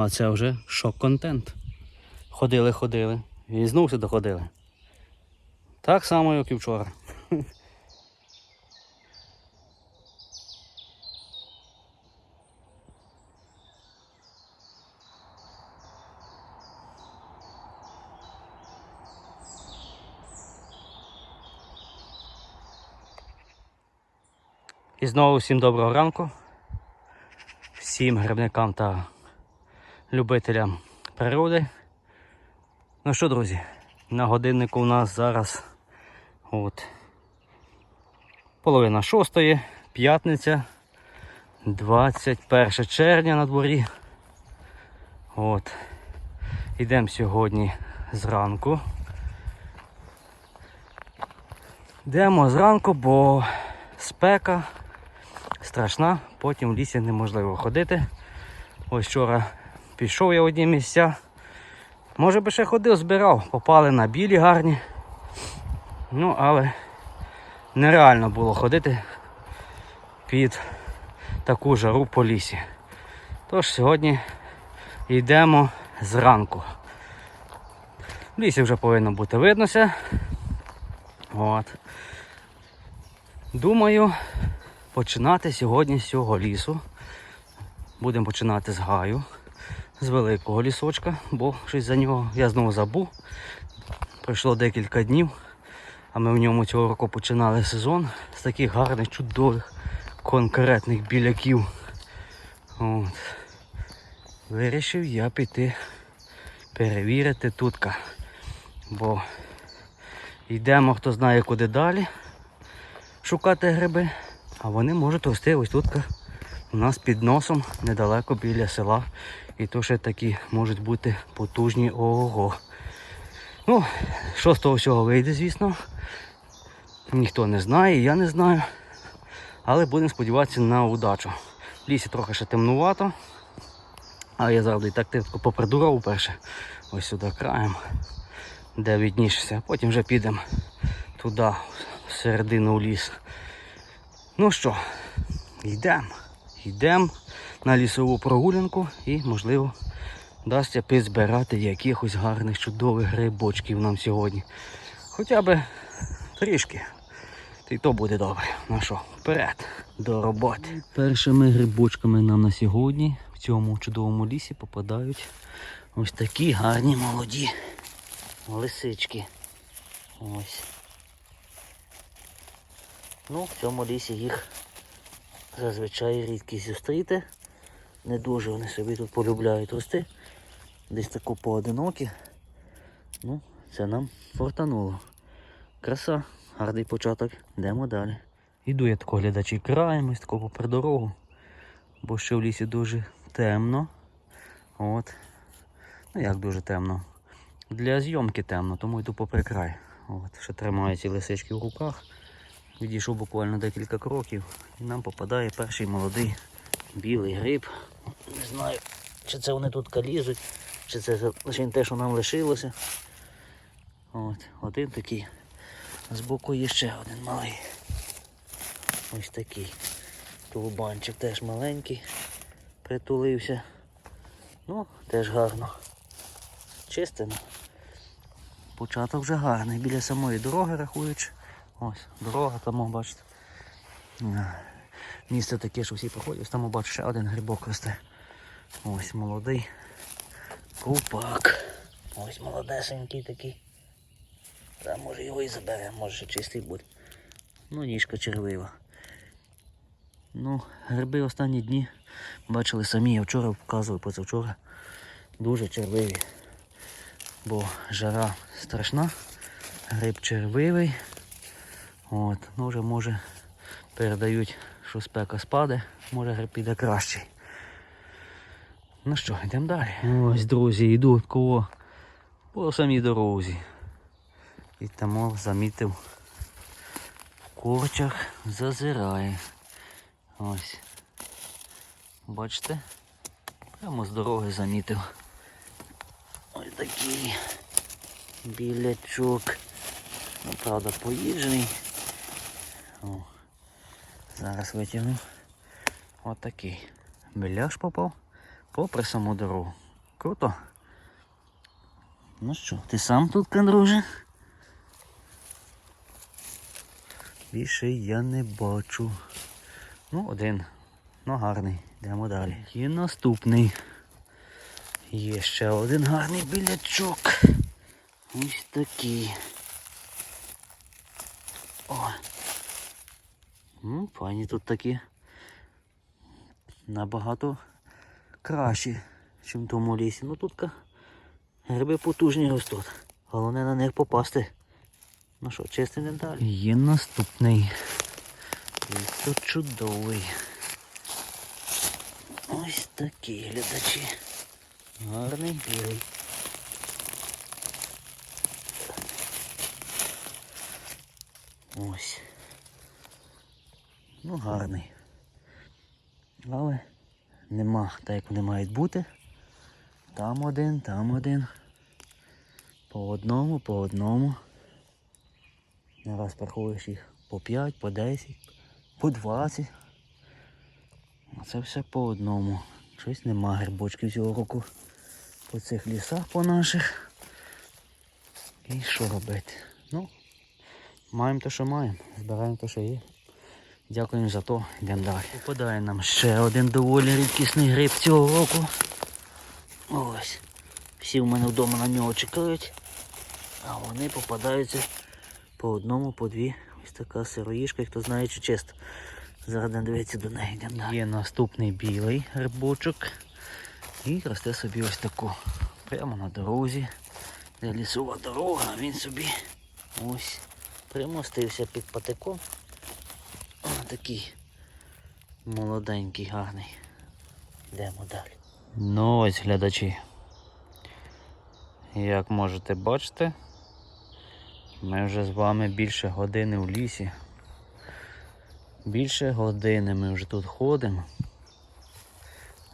Ну, а це вже шок-контент. Ходили, ходили. І знову сюди ходили. Так само, як і вчора. І знову всім доброго ранку. Всім грибникам та любителям природи. Ну що, друзі, на годиннику у нас зараз от, половина шостої, п'ятниця, 21 червня на дворі. От. Йдемо сьогодні зранку. Йдемо зранку, бо спека страшна, потім в лісі неможливо ходити. Ось вчора пішов я в одні місця. Може би ще ходив, збирав, попали на білі гарні. Ну, але нереально було ходити під таку жару по лісі. Тож сьогодні йдемо зранку. В лісі вже повинно бути виднося. От. Думаю, починати сьогодні з цього лісу. Будемо починати з гаю, з великого лісочка, бо щось за нього я знову забув. Пройшло декілька днів, а ми в ньому цього року починали сезон з таких гарних, чудових, конкретних біляків. От. Вирішив я піти перевірити тутка. Бо йдемо, хто знає куди далі шукати гриби, а вони можуть рости ось тут у нас під носом недалеко біля села. І то ще такі можуть бути потужні ого. Ну, що з того всього вийде, звісно. Ніхто не знає, я не знаю. Але будемо сподіватися на удачу. В лісі трохи ще темнувато. А я завжди так тихо попридурав перше. Ось сюди краєм, де віднішся. Потім вже підемо туди, в середину в ліс. Ну що, йдемо. Йдемо на лісову прогулянку і, можливо, вдасться підзбирати якихось гарних чудових грибочків нам сьогодні. Хоча б трішки. Й то буде добре. Ну що, вперед, до роботи. Першими грибочками нам на сьогодні в цьому чудовому лісі попадають ось такі гарні молоді лисички. Ось. Ну, в цьому лісі їх зазвичай рідкість зустріти. Не дуже вони собі тут полюбляють рости. Десь тако поодинокі. Ну, це нам фортануло. Краса, гарний початок. Йдемо далі. Іду я тако глядачі краєм, ось тако попри дорогу. Бо ще в лісі дуже темно. От. Ну як дуже темно. Для зйомки темно, тому йду попри край. От. Ще тримаю ці лисички в руках. Відійшов буквально декілька кроків і нам попадає перший молодий білий гриб. Не знаю, чи це вони тут лізуть, чи це лише те, що нам лишилося. От, Один такий. Збоку є ще один малий. Ось такий. Тулубанчик теж маленький, притулився. Ну, теж гарно. Чистимо. Початок вже гарний. Біля самої дороги рахуючи. Ось, дорога там, бачите. Місце таке, що всі проходять, там бачу ще один грибок росте. Ось молодий. Купак. Ось молодесенький такий. Та може його і заберемо, може ще чистий буде. Ну, ніжка червива. Ну, гриби останні дні бачили самі, я вчора показував позавчора. Дуже червиві. Бо жара страшна, гриб червивий. От, ну вже може передають, що спека спаде, може гриб піде кращий. Ну що, йдемо далі. Ось, друзі, йду кого по самій дорозі. І тому замітив в корчах зазирає. Ось. Бачите? Прямо з дороги замітив. Ось такий білячок. Ну, правда, поїжджений. О, зараз витягну. Отакий. Беляш попав попри саму дорогу. Круто. Ну що, ти сам тут, друже? Більше я не бачу. Ну, один. Ну, гарний. Йдемо далі. І наступний. Є ще один гарний білячок. Ось такий. О. Ну, пані тут такі набагато кращі, ніж в тому лісі. Ну тут гриби потужні ростуть. Головне на них попасти. Ну що, чистимо далі. Є наступний. І тут чудовий. Ось такі глядачі. Гарний білий. Ось. Ну, гарний. Але нема так, як вони мають бути. Там один, там один. По одному, по одному. Не раз порахуєш їх по 5, по 10, по 20. А це все по одному. Щось нема грибочків цього року по цих лісах по наших. І що робити? Ну, маємо те, що маємо. Збираємо те, що є. Дякуємо за то, йдемо далі. Попадає нам ще один доволі рідкісний гриб цього року. Ось. Всі в мене вдома на нього чекають. А вони попадаються по одному, по дві. Ось така сироїшка, хто знає, чи чисто. Зараз будемо дивитися до неї. Йдемо далі. Є наступний білий грибочок. І росте собі ось таку. Прямо на дорозі. Де лісова дорога, він собі ось примостився під патиком. О, такий молоденький, гарний. Йдемо далі. Ну ось глядачі. Як можете бачити, ми вже з вами більше години в лісі. Більше години ми вже тут ходимо.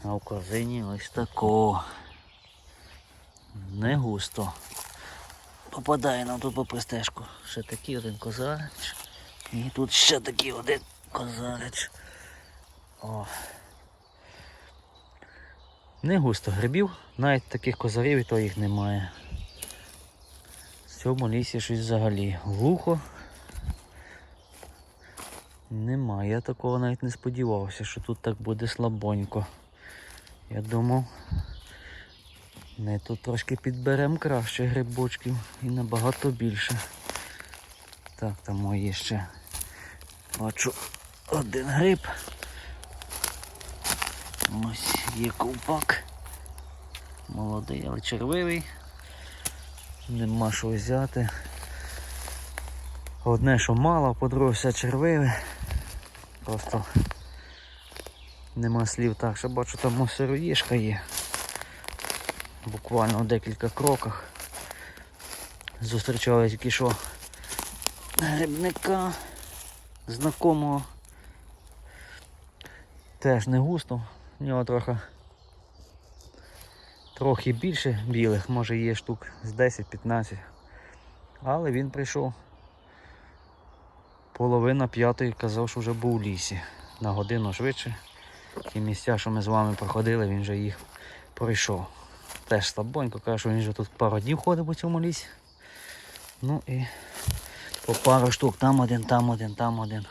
А в корзині ось тако. Не густо. Попадає нам тут по пристежку. Ще такий один козарець. І тут ще такий один козарець. О. Не густо грибів, навіть таких козарів і то їх немає. В цьому лісі щось взагалі глухо. Немає, я такого навіть не сподівався, що тут так буде слабонько. Я думав, ми тут трошки підберемо краще грибочків і набагато більше. Так, там мої ще бачу один гриб. Ось є ковпак. Молодий, але червивий. Нема що взяти. Одне, що мало, по-друге, все червиве. Просто нема слів так, що бачу там сироїшка є. Буквально в декілька кроках. Зустрічали тільки що грибника знакомого. Теж не густо, в нього трохи трохи більше білих, може є штук з 10-15. Але він прийшов половина п'ятої, казав, що вже був у лісі. На годину швидше. Ті місця, що ми з вами проходили, він вже їх пройшов. Теж слабонько, каже, що він вже тут пару днів ходить по цьому лісі. Ну і по пару штук, там один, там один, там один.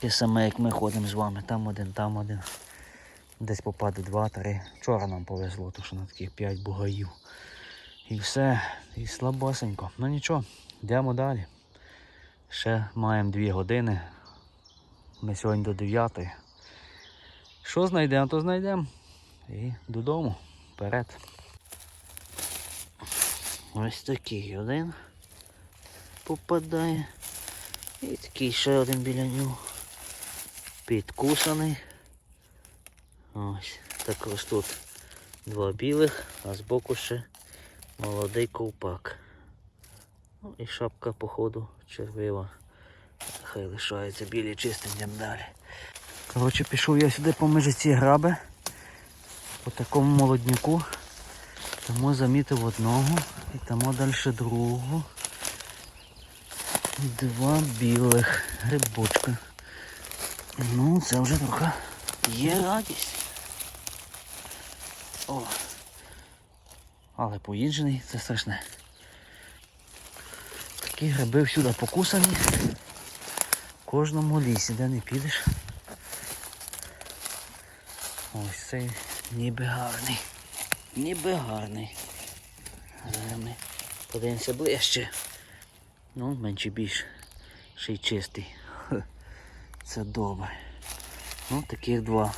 Те саме, як ми ходимо з вами, там один, там один. Десь попаде два-три. Вчора нам повезло, то що на таких п'ять бугаїв. І все, і слабосенько. Ну нічого, йдемо далі. Ще маємо дві години. Ми сьогодні до 9. Що знайдемо, то знайдемо. І додому. Вперед. Ось такий один попадає. І такий ще один біля нього. Підкусаний. Ось також тут два білих, а збоку ще молодий ковпак. Ну і шапка, походу, червива. Хай лишається білі чистим далі. Коротше, пішов я сюди поміж ці граби. По такому молодняку. Тому замітив одного і тому далі другого. Два білих грибочка. Ну, це вже трохи є радість. О, Але поїджений це страшне. Такі гриби всюди покусані. В кожному лісі, де не підеш. Ось цей ніби гарний. Ніби гарний. Зараз ми подивимося ближче. Ну, менше більш. Ще й чистий. Це добре. Ну, таких два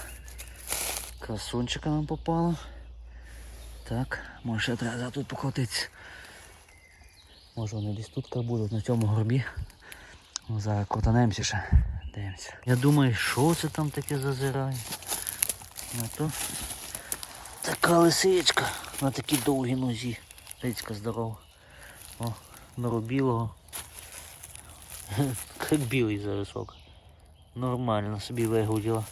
красунчика нам попало. Так, може треба тут покотитися. Може вони десь тут будуть на цьому горбі. Ну, зараз крутанемося ще. Дивимося. Я думаю, що це там таке зазирає. Ну то така лисичка на такій довгій нозі. Лисичка здорова. О, нору білого. Як білий зарисок. Нормально собі вигуділа.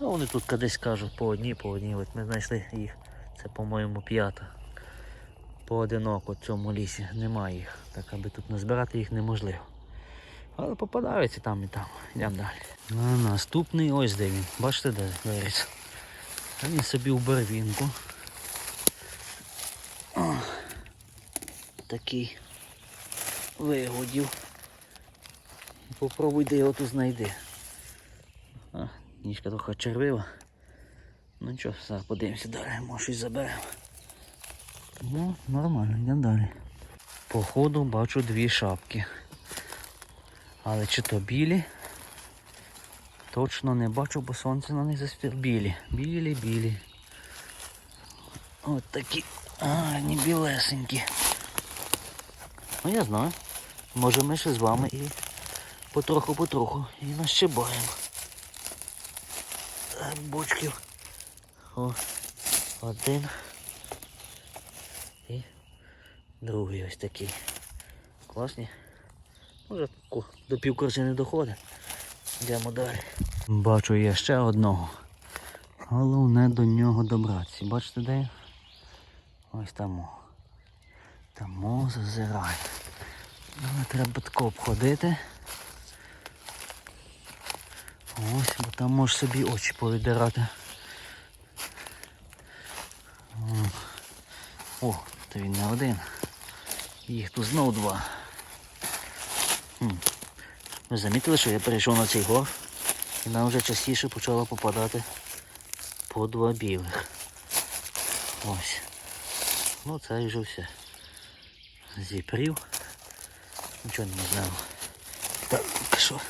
Ну вони тут кудись кажуть по одній, по одній. От ми знайшли їх. Це, по-моєму, п'ята. Поодиноко в цьому лісі немає їх. Так аби тут назбирати їх неможливо. Але попадаються там і там. Йдемо далі. А наступний ось де він. Бачите, де. А він собі у барвінку. Такий вигодів. Попробуй де його тут знайди. А, ніжка трохи червива. Ну нічого, зараз подивимося далі, може щось заберемо. Ну, нормально, йдемо далі. Походу бачу дві шапки. Але чи то білі? Точно не бачу, бо сонце на них заспір. Білі. Білі, білі. От такі гарні білесенькі. Ну я знаю. Може ми ще з вами і потроху-потроху і нащибаємо. Бочків. О, один. І другий ось такий. Класні. Може до пів корзини доходить. Йдемо далі. Бачу я ще одного. Головне до нього добратися. Бачите де? Ось там. Там зазирає. Але треба тако обходити. Ось, бо там можеш собі очі повідирати. О, то він не один. Їх тут знов два. Ви замітили, що я перейшов на цей гор і нам вже частіше почало попадати по два білих. Ось. Ну це і вже все. Зіпрів. Нічого не знаю. Так, що?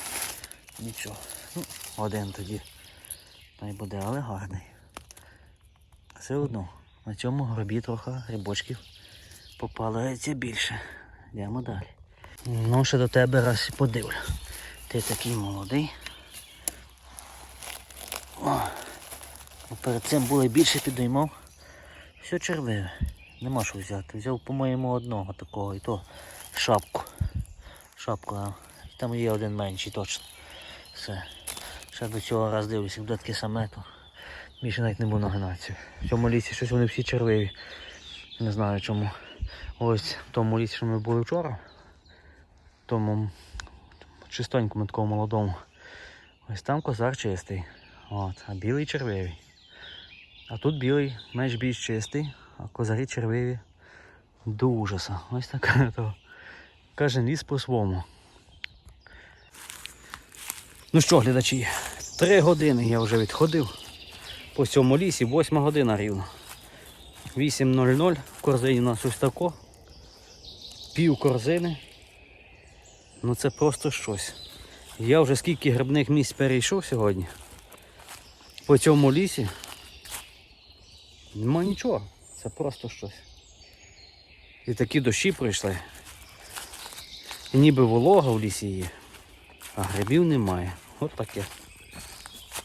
Нічого. Ну, один тоді. Та й буде, але гарний. Все одно. На цьому гробі трохи грибочків попалається більше. Йдемо далі. Ну, ще до тебе раз подивлю. Ти такий молодий. О, ну, перед цим було більше підіймав. Все червиве. Нема що взяти. Взяв, по-моєму, одного такого і то шапку. Шапку. Там є один менший точно. Все. Ще до цього раз дивлюся, буде таке саме, то більше навіть не буду нагинатися. В цьому лісі щось вони всі червиві. Не знаю чому. Ось в тому лісі, що ми були вчора. В тому чистенькому такому молодому. Ось там козар чистий. От, а білий червивий. А тут білий менш більш чистий, а козарі червиві до ужаса. Ось така. Кожен ліс по-своєму. Ну що, глядачі, три години я вже відходив по цьому лісі, восьма година рівно. 8.00 в корзині у нас ось тако. Пів корзини. Ну це просто щось. Я вже скільки грибних місць перейшов сьогодні. По цьому лісі. Нема нічого. Це просто щось. І такі дощі пройшли. Ніби волога в лісі є, а грибів немає. От таке.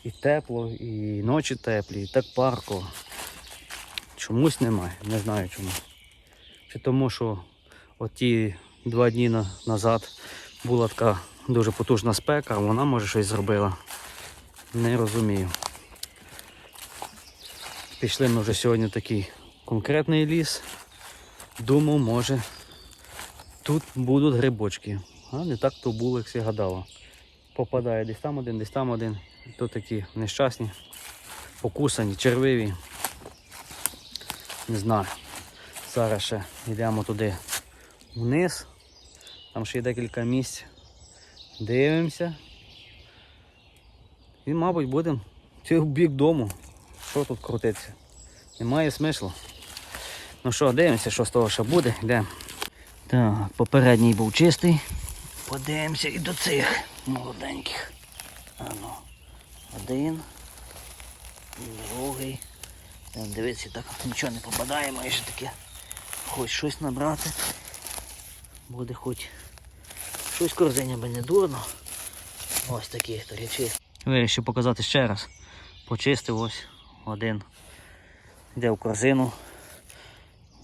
І тепло, і ночі теплі, і так парко. Чомусь немає, не знаю чому. Чи тому, що оті два дні на- назад була така дуже потужна спека, а вона може щось зробила. Не розумію. Пішли ми вже сьогодні в такий конкретний ліс. Думав, може тут будуть грибочки. А не так то було, як всі гадала. Попадає десь там один, десь там один. То такі нещасні, покусані, червиві. Не знаю. Зараз ще йдемо туди вниз. Там ще є декілька місць. Дивимося. І, мабуть, будемо в бік дому. Що тут крутиться? Немає смислу. Ну що, дивимося, що з того ще буде. Йдемо. Так, попередній був чистий. Подивимося і до цих молоденьких. Ану, один, другий. Дивіться, так нічого не попадає, майже таке. Хоч щось набрати. Буде хоч щось корзиня би не дурно. Ось такі то. Вирішив показати ще раз. Почистив ось один. Йде в корзину.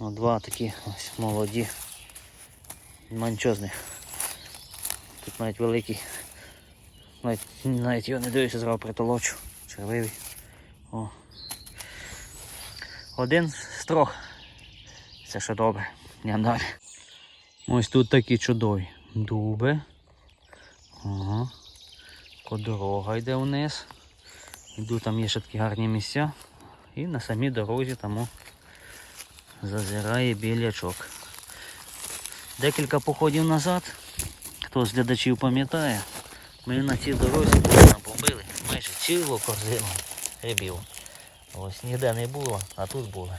Два такі ось молоді. З. Тут навіть великий. Навіть, навіть його не дивишся, зразу притолочу. Червивий. О. Один з трьох. Це ще добре. Йдемо далі. Ось тут такі чудові. Дуби. Ага. Дорога йде вниз. Йду, там є ще такі гарні місця. І на самій дорозі тому зазирає білячок. Декілька походів назад, хто з глядачів пам'ятає, ми на цій дорозі побили майже цілу корзину грибів. Ось ніде не було, а тут було.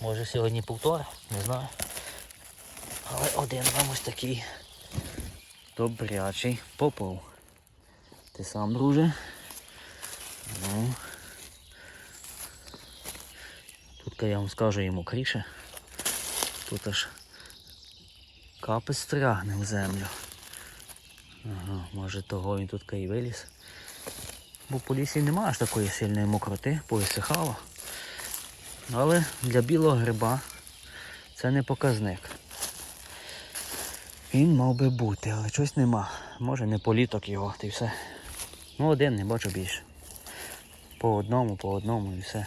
Може сьогодні повтор, не знаю. Але один нам ось такий добрячий попав. Ти сам, друже. Ну. Тут я вам скажу йому кріше. Тут аж капи стрягне в землю. Ага, може того він тут і виліз. Бо по лісі немає аж такої сильної мокроти, повисихало. Але для білого гриба це не показник. Він мав би бути, але щось нема. Може не політок його, та й все. Ну один, не бачу більше. По одному, по одному і все.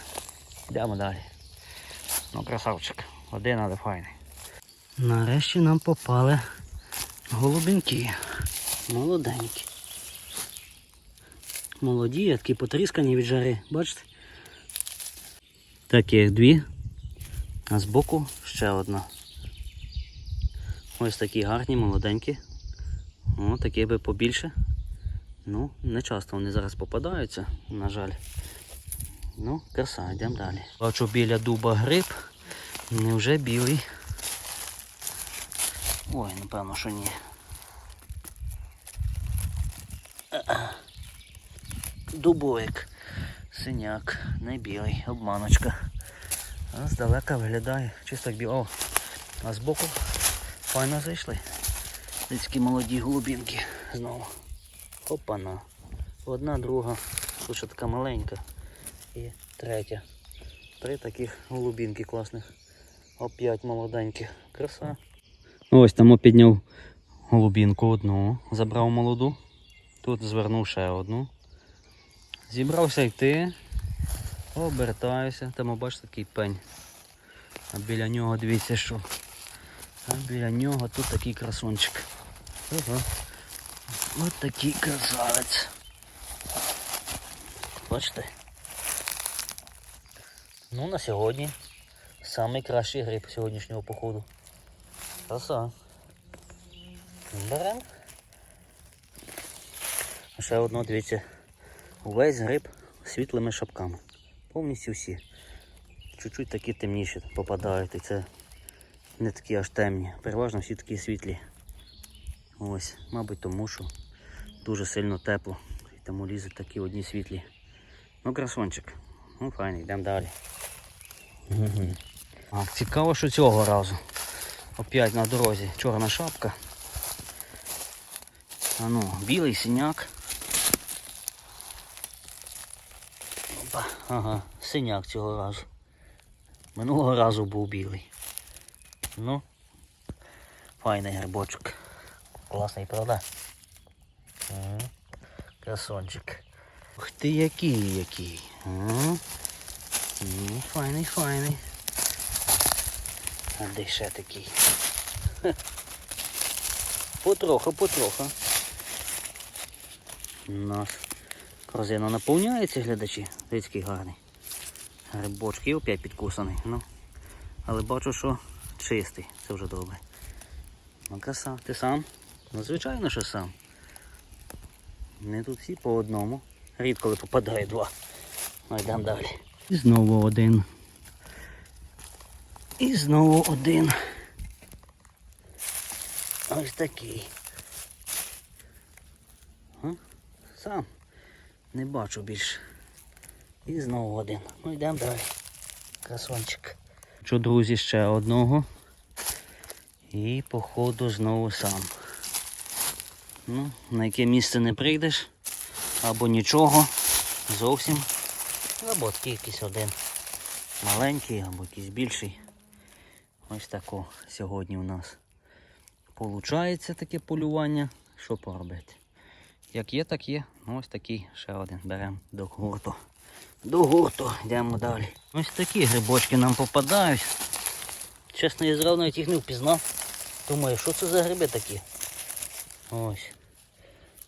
Йдемо далі. Ну, красавчик. Один, але файний. Нарешті нам попали голубінки. Молоденькі. Молоді, такі потріскані від жари, бачите? Таких дві. А збоку ще одна. Ось такі гарні, молоденькі. О, такі би побільше. Ну, не часто вони зараз попадаються, на жаль. Ну, краса, йдемо далі. Бачу біля дуба гриб. Невже білий? Ой, напевно, що ні. Дубовик. Синяк, не білий, обманочка. А здалека виглядає чисто білий. О, а збоку файно зайшли. Такі молоді голубінки знову. Опана. Одна, друга, ще така маленька. І третя. Три таких голубінки класних. Оп'ять молоденьких. Краса. Ось там підняв голубінку одну, забрав молоду. Тут звернув ще одну. Зібрався йти. Обертаюся. Там бачите такий пень. А біля нього дивіться що. А біля нього тут такий красунчик. Ага. Ось такий красавець. Бачите? Ну на сьогодні найкращий гриб сьогоднішнього походу. Краса. Беремо. Ще одно, дивіться, увесь гриб світлими шапками. Повністю всі. Чуть-чуть такі темніші попадають, і це не такі аж темні. Переважно всі такі світлі. Ось, мабуть, тому що дуже сильно тепло. І тому лізуть такі одні світлі. Ну, красончик. Ну, файний, йдемо далі. А, цікаво, що цього разу. Опять на дорозі чорна шапка. А ну, білий синяк. Опа, ага, синяк цього разу. Минулого разу був білий. Ну, файний грибочок. Класний, правда? Красончик. Ух ти який який. Ну, файний, файний. Де ще такий? Хе. Потроха, потроха. У нас корзина наповняється, глядачі. Дивіться, який гарний. Грибочки опять підкусаний. Ну, Але бачу, що чистий. Це вже добре. Ну краса, ти сам? Ну, звичайно, що сам. Не тут всі по одному. Рідко коли попадає два. Ну йдемо далі. І знову один. І знову один. Ось такий. Сам. Не бачу більше. І знову один. Ну йдемо далі. Красончик. Що, друзі, ще одного. І походу знову сам. Ну, на яке місце не прийдеш, або нічого, зовсім. Або якийсь один маленький, або якийсь більший. Ось тако сьогодні у нас получається таке полювання. Що поробити? Як є, так є. Ну, ось такий ще один беремо до гурту. До гурту йдемо далі. Ось такі грибочки нам попадають. Чесно, я зразу їх не впізнав. Думаю, що це за гриби такі? Ось.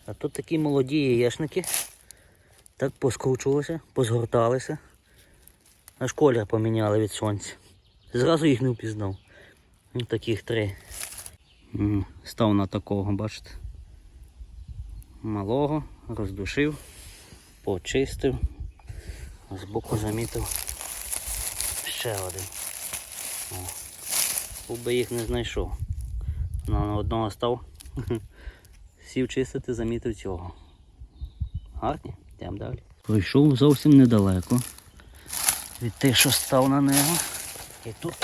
А тут такі молоді яєшники. Так поскручувалися, позгорталися. Аж колір поміняли від сонця. Зразу їх не впізнав. Ось таких три. Став на такого, бачите. Малого, роздушив, почистив. Збоку замітив ще один. О. Би їх не знайшов. Ну, На одного став. Сів чистити, замітив цього. Гарні, йдемо далі. Пройшов зовсім недалеко. Від тих, що став на нього. І тут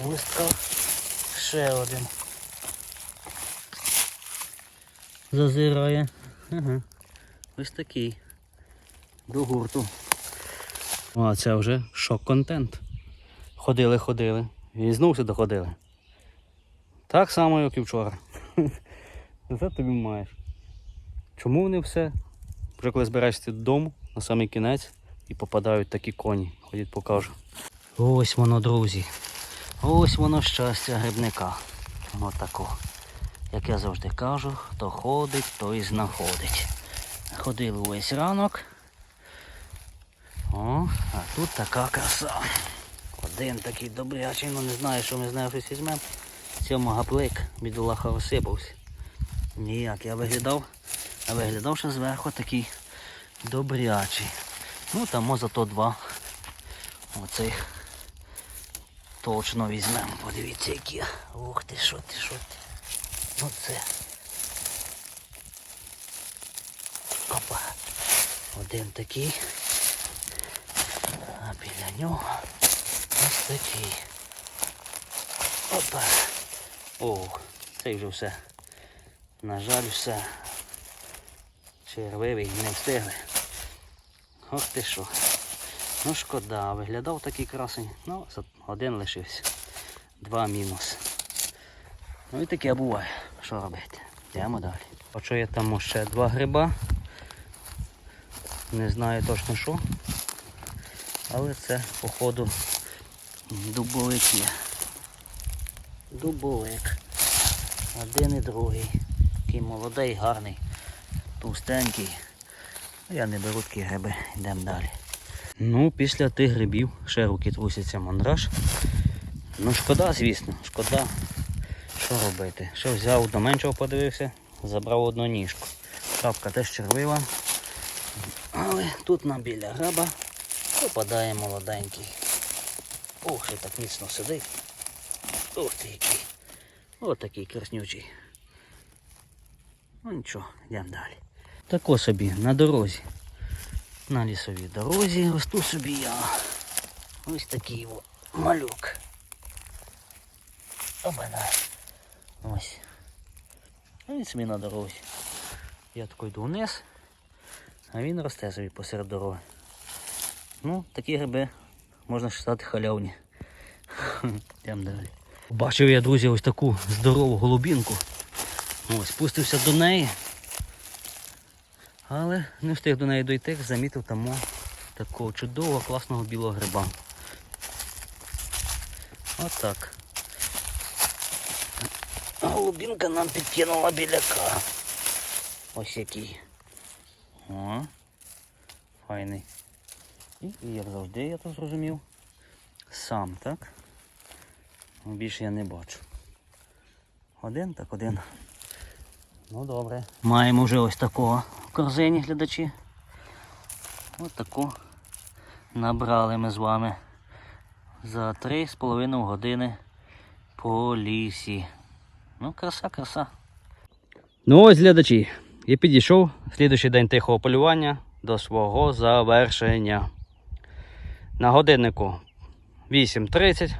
в листках ще один. Зазирає. Ага. Ось такий. До гурту. А це вже шок-контент. Ходили, ходили. І знову сюди ходили. Так само, як і вчора. Це тобі маєш. Чому вони все? Вже коли збираєшся додому, на самий кінець, і попадають такі коні. Ходіть покажу. Ось воно, друзі. Ось воно щастя грибника. Воно тако. Як я завжди кажу, хто ходить, той знаходить. Ходили увесь ранок. О, а тут така краса. Один такий добрячий, ну не знаю, що ми з нею щось візьмемо. Цьому гаплик, бідолаха розсипався. Ніяк, я виглядав, а виглядав ще зверху такий добрячий. Ну там зато два. Оцих точно візьмемо. Подивіться які. Ух ти, що ти, що ти. Оце. Опа. Один такий. А біля нього ось такий. Опа. О, це вже все. На жаль, все. Червивий не встигли. Ох ти що. Ну шкода, виглядав такий красень. Ну, один лишився. Два мінус. Ну і таке буває. Що робити? Йдемо далі. Бачу я там ще два гриба. Не знаю точно що. Але це, походу, дубовик є. Дубовик. Один і другий. Такий молодий, гарний, товстенький. Я не беру такі гриби, йдемо далі. Ну, після тих грибів ще руки трусяться мандраж. Ну шкода, звісно, шкода. Що робити? Що взяв до меншого подивився, забрав одну ніжку. Шапка теж червива. Але тут нам біля граба попадає молоденький. Ох, і так міцно сидить. Ух ти який. Ось такий краснючий. Ну нічого, йдемо далі. Тако собі на дорозі. На лісовій дорозі росту собі я. Ось такий о, малюк. Обана. Ось. Він собі на дорозі. Я тако йду вниз, а він росте собі посеред дороги. Ну, такі гриби можна вважати халявні. Йдемо далі. Бачив я, друзі, ось таку здорову голубінку. Ось, спустився до неї. Але не встиг до неї дойти, замітив там такого чудового, класного білого гриба. Отак. Голубінка нам підкинула біляка. Ось який. О, файний. І як завжди, я то зрозумів. Сам, так? Більше я не бачу. Один так один. Ну добре. Маємо вже ось такого в корзині глядачі. Ось таку набрали ми з вами за 3,5 години по лісі. Ну, краса, краса. Ну ось глядачі. Я підійшов слідуючий день тихого полювання до свого завершення. На годиннику 8.30.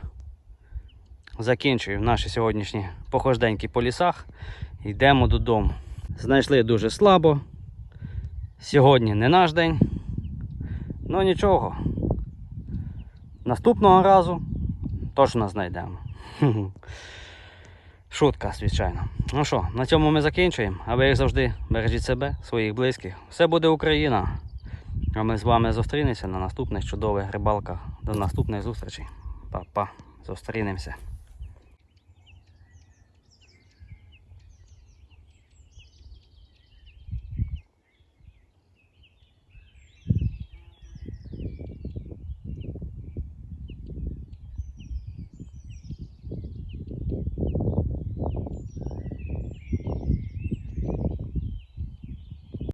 Закінчую наші сьогоднішні похожденьки по лісах. Йдемо додому. Знайшли дуже слабо. Сьогодні не наш день. Ну нічого. Наступного разу точно знайдемо. Шутка, звичайно. Ну що, на цьому ми закінчуємо. А ви, як завжди, бережіть себе, своїх близьких. Все буде Україна. А ми з вами зустрінемося на наступних чудових рибалках. До наступних зустрічей. Па-па. Зустрінемося.